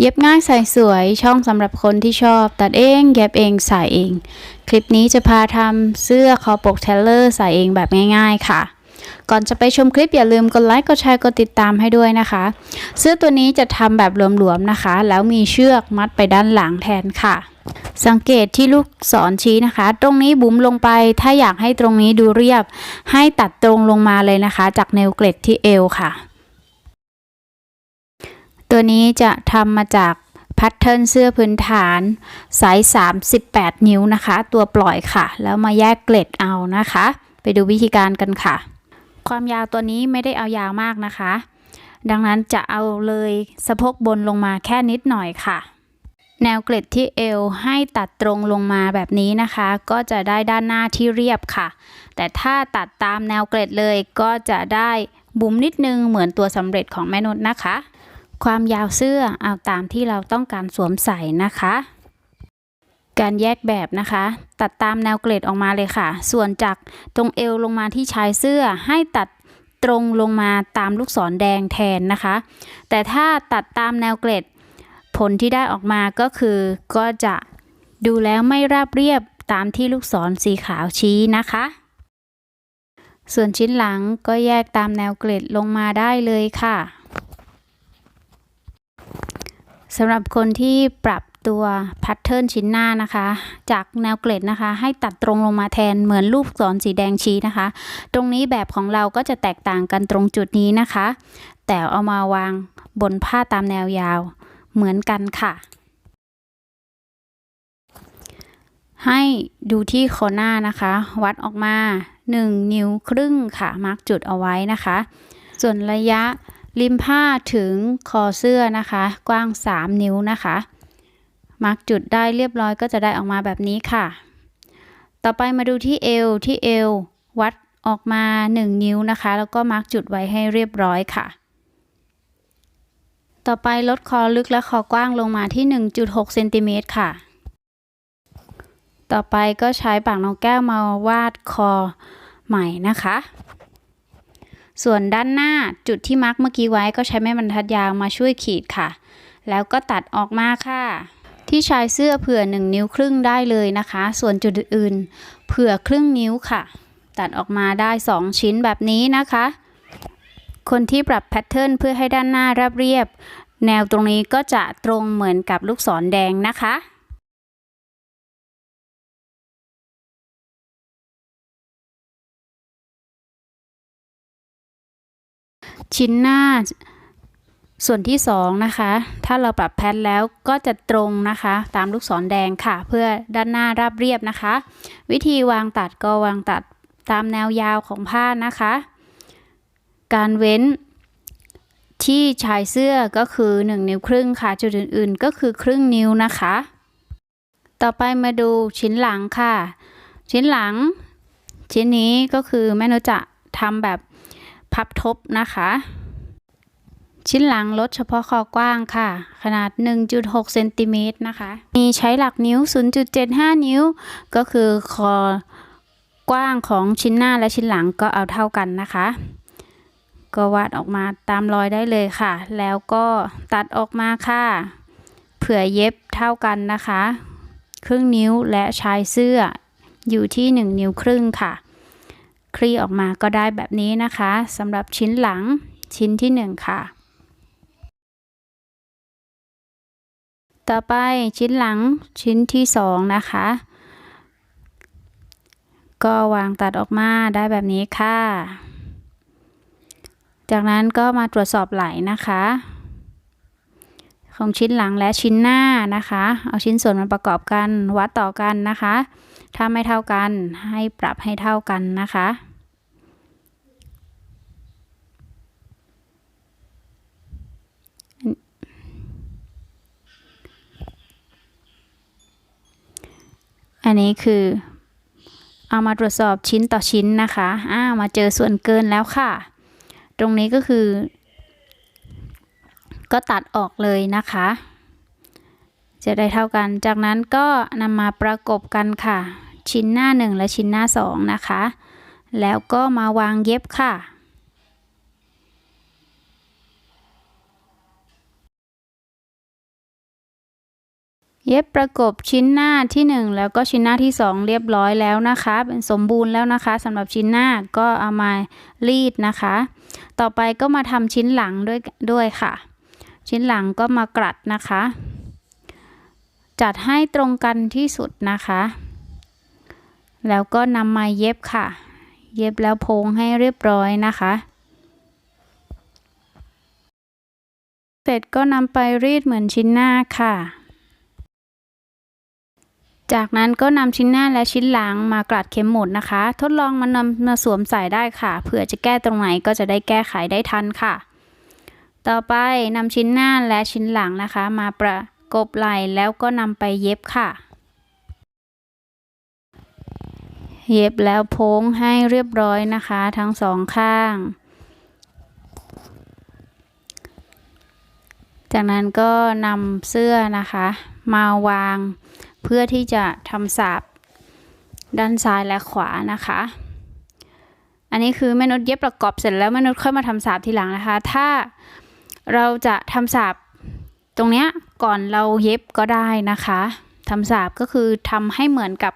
เย็บง่ายใส่สวยช่องสำหรับคนที่ชอบ ตัดเองเย็บเองใส่เอง คลิปนี้จะพาทำเสื้อคอปกเทเลอร์ใส่เองแบบง่าย ๆ ค่ะ ก่อนจะไปชมคลิปอย่าลืมกดไลค์กดแชร์กดติดตามให้ด้วยนะคะ เสื้อตัวนี้จะทำแบบหลวมๆนะคะ แล้วมีเชือกมัดไปด้านหลังแทนค่ะ สังเกตที่ลูกศรชี้นะคะ ตรงนี้บุ๋มลงไปถ้าอยากให้ตรงนี้ดูเรียบ ให้ตัดตรงลงมาเลยนะคะ จากเนวเกล็ดที่เอวค่ะ ตัวนี้จะทำมาจากแพทเทิร์นเสื้อพื้นฐานไซส์ 38 นิ้วนะคะ ตัวปล่อยค่ะ แล้วมาแยกเกล็ดเอานะคะ ไปดูวิธีการกันค่ะ ความยาวตัวนี้ไม่ได้เอายาวมากนะคะ ดังนั้นจะเอาเลยสะโพกบนลงมาแค่นิดหน่อยค่ะ แนวเกล็ดที่เอวให้ตัดตรงลงมาแบบนี้นะคะ ก็จะได้ด้านหน้าที่เรียบค่ะ แต่ถ้าตัดตามแนวเกล็ดเลยก็จะได้บุ๋มนิดนึงเหมือนตัวสำเร็จของแม่นุชนะคะ ความยาวเสื้อเอาตามที่เราต้องการสวมใส่นะคะ การแยกแบบนะคะ ตัดตามแนวเกล็ดออกมาเลยค่ะ ส่วนจากตรงเอวลงมาที่ชายเสื้อให้ตัดตรงลงมาตามลูกศรแดงแทนนะคะ แต่ถ้าตัดตามแนวเกล็ดผลที่ได้ออกมาก็คือก็จะดูแล้วไม่ราบเรียบตามที่ลูกศรสีขาวชี้นะคะ ส่วนชิ้นหลังก็แยกตามแนวเกล็ดลงมาได้เลยค่ะ สำหรับคนที่ปรับตัวแพทเทิร์นชิ้นหน้านะคะ จากแนวเกล็ดนะคะ ให้ตัดตรงลงมาแทนเหมือนลูกศรสีแดงชี้นะคะ ตรงนี้แบบของเราก็จะแตกต่างกันตรงจุดนี้นะคะ แต่เอามาวางบนผ้าตามแนวยาวเหมือนกันค่ะ ให้ดูที่โคนหน้านะคะ วัดออกมา 1 นิ้วครึ่งค่ะมาร์กจุดเอาไว้นะคะ ส่วนระยะ ริมผ้าถึงคอเสื้อนะคะ กว้าง 3 นิ้วนะคะ มาร์กจุดได้เรียบร้อยก็จะได้ออกมาแบบนี้ค่ะ ต่อไปมาดูที่เอวที่เอววัดออกมา 1 นิ้วนะคะ แล้วก็มาร์กจุดไว้ให้เรียบร้อยค่ะ ต่อไปลดคอลึกและคอกว้างลงมาที่ 1.6เซนติเมตรค่ะ ต่อไปก็ใช้ปากนกแก้วมาวาดคอใหม่นะคะ ส่วนด้านหน้าจุดที่มาร์กเมื่อกี้ไว้ก็ใช้แม่บรรทัดยาวมาช่วยขีดค่ะ แล้วก็ตัดออกมาค่ะ ที่ชายเสื้อเผื่อ 1 นิ้วครึ่งได้เลยนะคะ ส่วนจุดอื่นๆเผื่อครึ่งนิ้วค่ะ ตัดออกมาได้ 2 ชิ้นแบบนี้นะคะ คนที่ปรับแพทเทิร์นเพื่อให้ด้านหน้าราบเรียบ แนวตรงนี้ก็จะตรงเหมือนกับลูกศรแดงนะคะ ชิ้นหน้าส่วนที่สองนะคะ ถ้าเราปรับแพทแล้วก็จะตรงนะคะ ตามลูกศรแดงค่ะ เพื่อด้านหน้าราบเรียบนะคะ วิธีวางตัดก็วางตัดตามแนวยาวของผ้านะคะ การเว้นที่ชายเสื้อก็คือ 1 นิ้วครึ่งค่ะ จุดอื่นๆ ก็คือครึ่งนิ้วนะคะ ต่อไปมาดูชิ้นหลังค่ะ ชิ้นหลัง ชิ้นนี้ก็คือแม่นุจะทำแบบ พับทบนะคะ ชิ้นหลังลดเฉพาะคอกว้างค่ะ ขนาด 1.6เซนติเมตรนะคะ มีใช้หลักนิ้ว 0.75 นิ้ว ก็คือคอกว้างของชิ้นหน้าและชิ้นหลังก็เอาเท่ากันนะคะ ก็วาดออกมาตามรอยได้เลยค่ะ แล้วก็ตัดออกมาค่ะ เผื่อเย็บเท่ากันนะคะ ครึ่งนิ้วและชายเสื้ออยู่ที่ 1 นิ้วครึ่งค่ะ คลี่ออกมาก็ได้แบบนี้นะคะสำหรับชิ้นหลังชิ้นที่ 1 ค่ะ ต่อไปชิ้นหลังชิ้นที่ 2 นะคะ ก็วางตัดออกมาได้แบบนี้ค่ะ จากนั้นก็มาตรวจสอบไหลนะคะ ของชิ้นหลังและชิ้นหน้านะคะ เอาชิ้นส่วนมาประกอบกันวัดต่อกันนะคะ ถ้าไม่เท่ากันให้ปรับให้เท่ากันนะคะ อันนี้คือเอามาตรวจสอบชิ้นต่อชิ้นนะคะอ้ามาเจอส่วนเกินแล้วค่ะ ตรงนี้ก็คือ ก็ตัดออกเลยนะคะ จะได้เท่ากัน จากนั้นก็นำมาประกบกันค่ะ ชิ้นหน้า 1 และชิ้นหน้า 2 นะคะ แล้วก็มาวางเย็บค่ะ เย็บประกบชิ้นหน้าที่ 1 แล้วก็ชิ้นหน้าที่ 2 เรียบร้อยแล้วนะคะ เป็นสมบูรณ์แล้วนะคะสำหรับชิ้นหน้าก็เอามารีดนะคะ ต่อไปก็มาทำชิ้นหลังด้วยด้วยค่ะ ชิ้นหลังก็มากรัดนะคะ จัดให้ตรงกันที่สุดนะคะ แล้วก็นำมาเย็บค่ะ เย็บแล้วโพงให้เรียบร้อยนะคะเสร็จก็นำไปรีดเหมือนชิ้นหน้าค่ะ จากนั้นก็นำชิ้นหน้าและชิ้นหลังมากรัดเข็มหมุดนะคะ ทดลองมานำมาสวมใส่ได้ค่ะ เผื่อจะแก้ตรงไหนก็จะได้แก้ไขได้ทันค่ะ ต่อไปนำชิ้นหน้าและชิ้นหลังนะคะ มาประกบไหล่แล้วก็นำไปเย็บค่ะ เย็บแล้วโพ้งให้เรียบร้อยนะคะ ทั้งสองข้าง จากนั้นก็นำเสื้อนะคะ มาวาง เพื่อที่จะทำสาบด้านซ้ายและขวานะคะ อันนี้คือแม่นุชเย็บประกอบเสร็จแล้วแม่นุชค่อยมาทำสาบทีหลังนะคะ ถ้าเราจะทำสาบตรงเนี้ยก่อนเราเย็บก็ได้นะคะทำสาบก็คือทำให้เหมือนกับ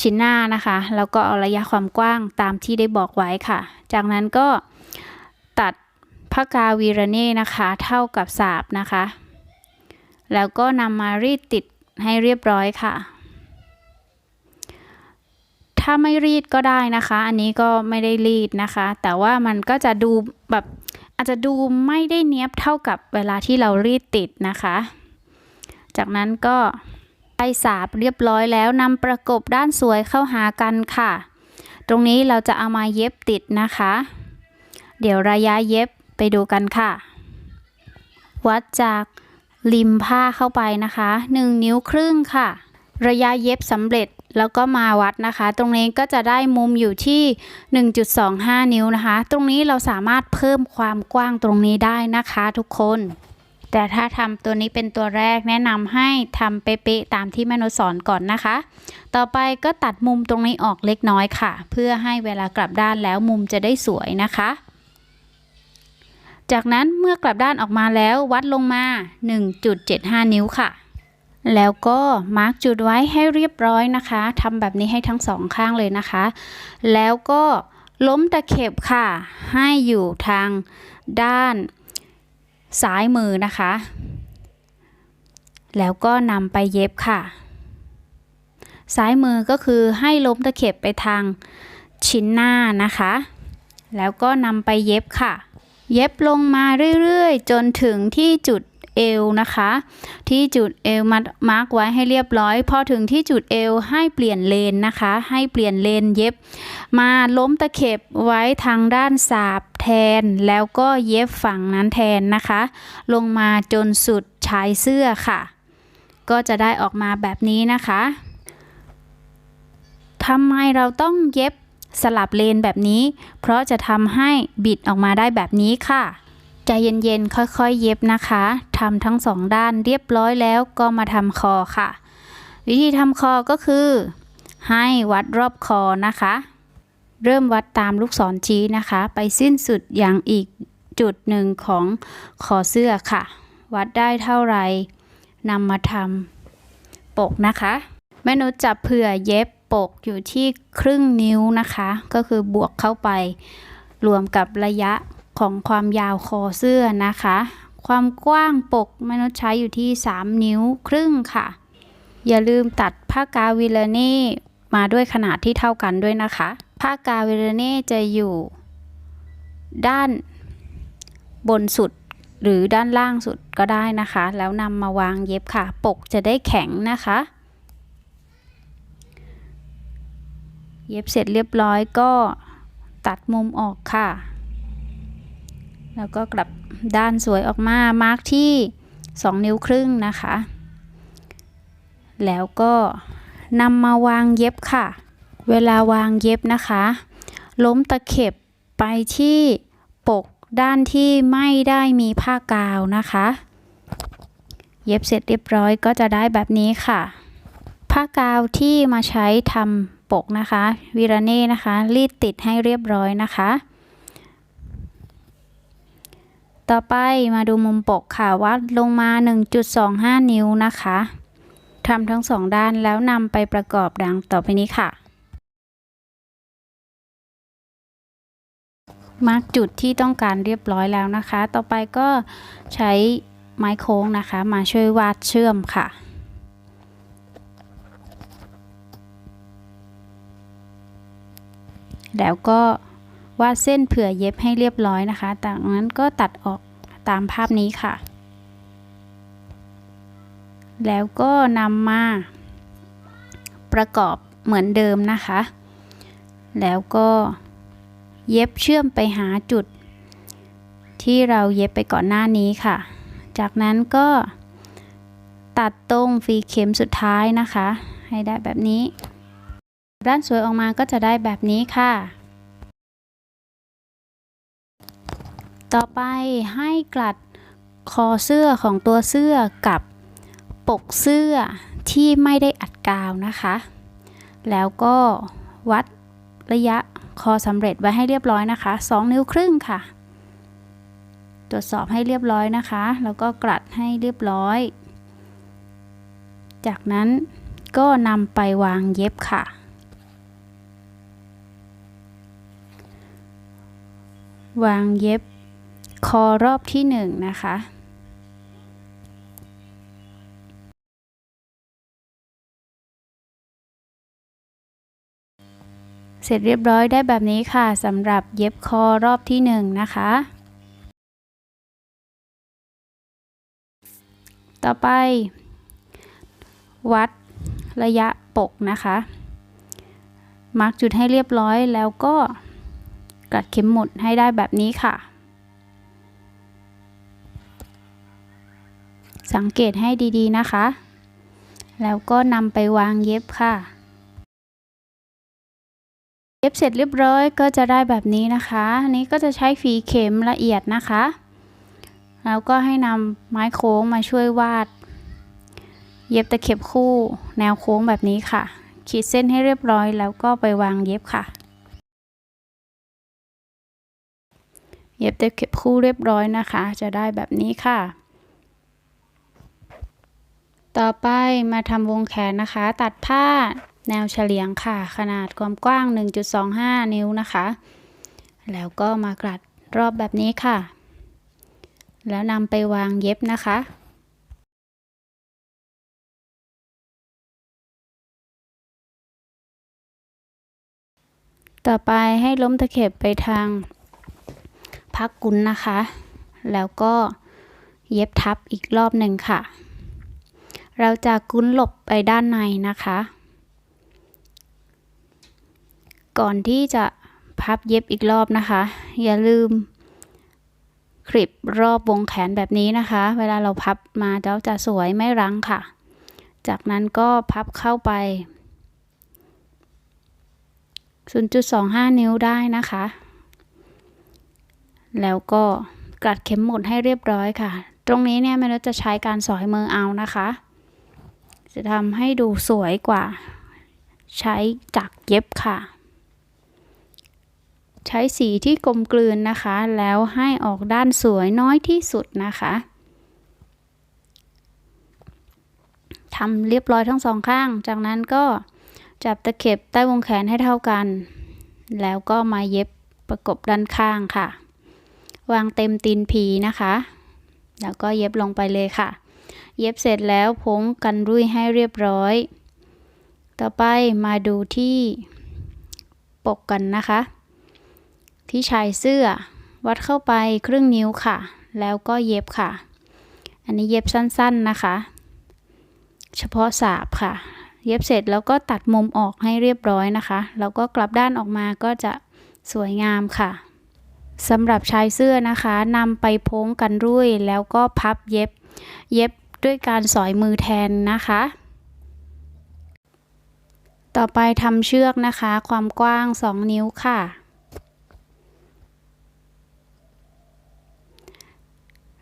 ชิ้นหน้านะคะ แล้วก็เอาระยะความกว้างตามที่ได้บอกไว้ค่ะ จากนั้นก็ตัดผ้ากาวีระเน่นะคะ เท่ากับสาบนะคะ แล้วก็นำมารีดติด ให้เรียบร้อยค่ะ ถ้าไม่รีดก็ได้นะคะ อันนี้ก็ไม่ได้รีดนะคะ แต่ว่ามันก็จะดูแบบอาจจะดูไม่ได้เนี้ยบเท่ากับเวลาที่เรารีดติดนะคะ จากนั้นก็ได้สาบเรียบร้อยแล้วนำประกบด้านสวยเข้าหากันค่ะ ตรงนี้เราจะเอามาเย็บติดนะคะ เดี๋ยวระยะเย็บไปดูกันค่ะ วัดจาก ริมผ้าเข้าไปนะคะ 1 นิ้วครึ่งค่ะ ระยะเย็บสำเร็จแล้วก็มาวัดนะคะ ตรงนี้ก็จะได้มุมอยู่ที่ 1.25 นิ้วนะคะ ตรงนี้เราสามารถเพิ่มความกว้างตรงนี้ได้นะคะทุกคน แต่ถ้าทำตัวนี้เป็นตัวแรกแนะนำให้ทำเป๊ะๆตามที่แม่นุสอนก่อนนะคะ ต่อไปก็ตัดมุมตรงนี้ออกเล็กน้อยค่ะ เพื่อให้เวลากลับด้านแล้วมุมจะได้สวยนะคะ จากนั้นเมื่อกลับด้านออกมาแล้ววัดลงมา 1.75 นิ้วค่ะ แล้วก็มาร์กจุดไว้ให้เรียบร้อยนะคะทำแบบนี้ให้ทั้งสองข้างเลยนะคะ แล้วก็ล้มตะเข็บค่ะ ให้อยู่ทางด้านซ้ายมือนะคะ แล้วก็นำไปเย็บค่ะ ซ้ายมือก็คือให้ล้มตะเข็บไปทางชิ้นหน้านะคะ แล้วก็นำไปเย็บค่ะ เย็บลงมาเรื่อยๆ จนถึงที่จุดเอวนะคะ ที่จุดเอวมามาร์กไว้ให้เรียบร้อย พอถึงที่จุดเอวให้เปลี่ยนเลนนะคะ ให้เปลี่ยนเลนเย็บ มาล้มตะเข็บไว้ทางด้านสาบแทน แล้วก็เย็บฝั่งนั้นแทนนะคะ ลงมาจนสุดชายเสื้อค่ะ ก็จะได้ออกมาแบบนี้นะคะทำไมเราต้องเย็บ สลับเลนแบบนี้ เพราะจะทำให้บิดออกมาได้แบบนี้ค่ะใจเย็นๆ ค่อยๆ เย็บนะคะทำทั้งสองด้านเรียบร้อยแล้วก็มาทำคอค่ะ วิธีทำคอก็คือ ให้วัดรอบคอนะคะ เริ่มวัดตามลูกศรชี้นะคะ ไปสิ้นสุดอย่างอีกจุดหนึ่งของคอเสื้อค่ะ วัดได้เท่าไหร่นำมาทำปกนะคะ แม่นุชจับเผื่อเย็บ ปกอยู่ที่ครึ่งนิ้วนะคะ ก็คือบวกเข้าไป รวมกับระยะของความยาวคอเสื้อนะคะ ความกว้างปกมนุชใช้อยู่ที่ 3 นิ้วครึ่งค่ะ อย่าลืมตัดผ้ากาวิลเน่มาด้วยขนาดที่เท่ากันด้วยนะคะ ผ้ากาวิลเน่จะอยู่ ด้านบนสุดหรือด้านล่างสุดก็ได้นะคะ แล้วนำมาวางเย็บค่ะ ปกจะได้แข็งนะคะ เย็บเสร็จเรียบร้อยก็ตัดมุมออกค่ะ แล้วก็กลับด้านสวยออกมา มาร์กที่ 2 นิ้วครึ่งนะคะ แล้วก็นำมาวางเย็บค่ะ เวลาวางเย็บนะคะ ล้มตะเข็บไปที่ปกด้านที่ไม่ได้มีผ้ากาวนะคะ เย็บเสร็จเรียบร้อยก็จะได้แบบนี้ค่ะ ผ้ากาวที่มาใช้ทำ ปกนะคะวิราเน่นะคะ รีดติดให้เรียบร้อยนะคะ ต่อไปมาดูมุมปกค่ะวัดลงมา 1.25 นิ้วนะคะทำทั้งสองด้านแล้วนำไปประกอบดังต่อไปนี้ค่ะ มาร์กจุดที่ต้องการเรียบร้อยแล้วนะคะ ต่อไปก็ใช้ไม้โค้งนะคะ มาช่วยวาดเชื่อมค่ะ แล้วก็วาดเส้นเผื่อเย็บให้เรียบร้อยนะคะจากนั้นก็ตัดออกตามภาพนี้ค่ะ แล้วก็นำมา ประกอบเหมือนเดิมนะคะ แล้วก็เย็บเชื่อมไปหาจุด ที่เราเย็บไปก่อนหน้านี้ค่ะ จากนั้นก็ตัดตรงฟีเข็มสุดท้ายนะคะ ให้ได้แบบนี้ ด้านสวยออกมาก็จะได้แบบนี้ค่ะ ต่อไปให้กลัดคอเสื้อของตัวเสื้อกับปกเสื้อที่ไม่ได้อัดกาวนะคะ แล้วก็วัดระยะคอสำเร็จไว้ให้เรียบร้อยนะคะ 2 นิ้วครึ่งค่ะ ตรวจสอบให้เรียบร้อยนะคะ แล้วก็กลัดให้เรียบร้อย จากนั้นก็นำไปวางเย็บค่ะ วางเย็บคอรอบที่หนึ่งนะคะ เสร็จเรียบร้อยได้แบบนี้ค่ะสำหรับเย็บคอรอบที่หนึ่งนะคะ ต่อไป วัดระยะปกนะคะ มาร์กจุดให้เรียบร้อยแล้วก็ กัดเข็มหมุดให้ได้แบบนี้ค่ะ สังเกตให้ดีๆนะคะ แล้วก็นำไปวางเย็บค่ะ เย็บเสร็จเรียบร้อยก็จะได้แบบนี้นะคะนี้ก็จะใช้ฝีเข็มละเอียดนะคะ แล้วก็ให้นำไม้โค้งมาช่วยวาด เย็บตะเข็บคู่ แนวโค้งแบบนี้ค่ะ ขีดเส้นให้เรียบร้อยแล้วก็ไปวางเย็บค่ะ เย็บเตะเข็บคู่เรียบร้อยนะคะ จะได้แบบนี้ค่ะ ต่อไปมาทำวงแขนนะคะ ตัดผ้าแนวเฉลียงค่ะ ขนาดความกว้าง 1.25 นิ้วนะคะ แล้วก็มากลัดรอบแบบนี้ค่ะ แล้วนำไปวางเย็บนะคะต่อไปให้ล้มตะเข็บไปทาง พักกุนนะคะ แล้วก็เย็บทับอีกรอบหนึ่งค่ะ เราจะกุ้นหลบไปด้านในนะคะ ก่อนที่จะพับเย็บอีกรอบนะคะ อย่าลืมคลิปรอบวงแขนแบบนี้นะคะ เวลาเราพับมาแล้วจะสวยไม่รั้งค่ะ จากนั้นก็พับเข้าไป 0.25 นิ้วได้นะคะ แล้วก็กัดเข็มหมุดให้เรียบร้อยค่ะ ตรงนี้เนี่ยแม่นุชจะใช้การสอยมือเอานะคะ จะทำให้ดูสวยกว่า ใช้จักรเย็บค่ะ ใช้สีที่กลมกลืนนะคะ แล้วให้ออกด้านสวยน้อยที่สุดนะคะทำเรียบร้อยทั้งสองข้าง จากนั้นก็จับตะเข็บใต้วงแขนให้เท่ากัน แล้วก็มาเย็บประกบด้านข้างค่ะ วางเต็มตีนผีนะคะ แล้วก็เย็บลงไปเลยค่ะ เย็บเสร็จแล้วพ้งกันรุ่ยให้เรียบร้อย ต่อไปมาดูที่ปกกันนะคะ ที่ชายเสื้อวัดเข้าไปครึ่งนิ้วค่ะ แล้วก็เย็บค่ะ อันนี้เย็บสั้นๆนะคะ เฉพาะสาบค่ะ เย็บเสร็จแล้วก็ตัดมุมออกให้เรียบร้อยนะคะ แล้วก็กลับด้านออกมาก็จะสวยงามค่ะ สำหรับชายเสื้อนะคะนำไปพ้งกันรุ่ยแล้วก็พับเย็บ เย็บด้วยการสอยมือแทนนะคะ ต่อไปทำเชือกนะคะ ความกว้าง 2 นิ้วค่ะ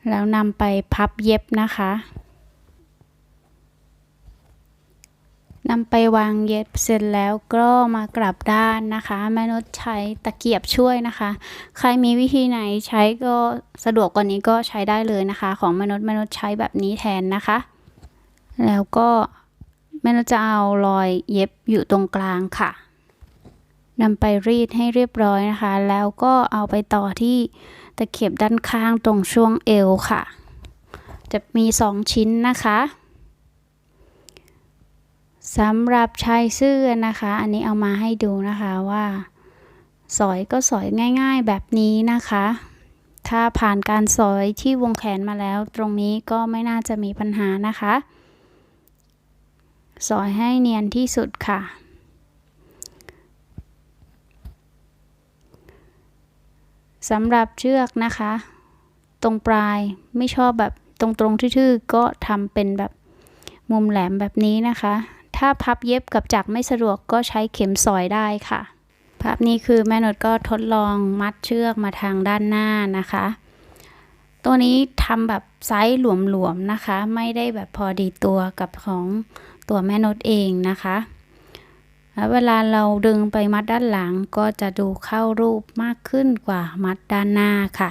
แล้วนำไปพับเย็บนะคะ นำไปวางเย็บเสร็จแล้วก็มากลับด้านนะคะแม่นุชใช้ตะเกียบช่วยนะคะ ใครมีวิธีไหนใช้ก็สะดวกกว่านี้ก็ใช้ได้เลยนะคะ ของแม่นุชแม่นุชใช้แบบนี้แทนนะคะ แล้วก็แม่เราจะเอารอยเย็บอยู่ตรงกลางค่ะนำไปรีดให้เรียบร้อยนะคะ แล้วก็เอาไปต่อที่ตะเข็บด้านข้างตรงช่วงเอวค่ะ จะมี 2 ชิ้นนะคะ สำหรับชายเสื้อนะคะ อันนี้เอามาให้ดูนะคะว่า สอยก็สอยง่ายๆแบบนี้นะคะ ถ้าผ่านการสอยที่วงแขนมาแล้ว ตรงนี้ก็ไม่น่าจะมีปัญหานะคะ สอยให้เนียนที่สุดค่ะ สำหรับเชือกนะคะ ตรงปลายไม่ชอบแบบตรงๆทื่อๆก็ทำเป็นแบบมุมแหลมแบบนี้นะคะ ถ้าพับเย็บกับจักรไม่สะดวกก็ใช้เข็มสอยได้ค่ะ ภาพนี้คือแม่นดก็ทดลองมัดเชือกมาทางด้านหน้านะคะ ตัวนี้ทำแบบไซส์หลวมๆนะคะ ไม่ได้แบบพอดีตัวกับของตัวแม่นดเองนะคะแล้วเวลาเราดึงไปมัดด้านหลังก็จะดูเข้ารูปมากขึ้นกว่ามัดด้านหน้าค่ะ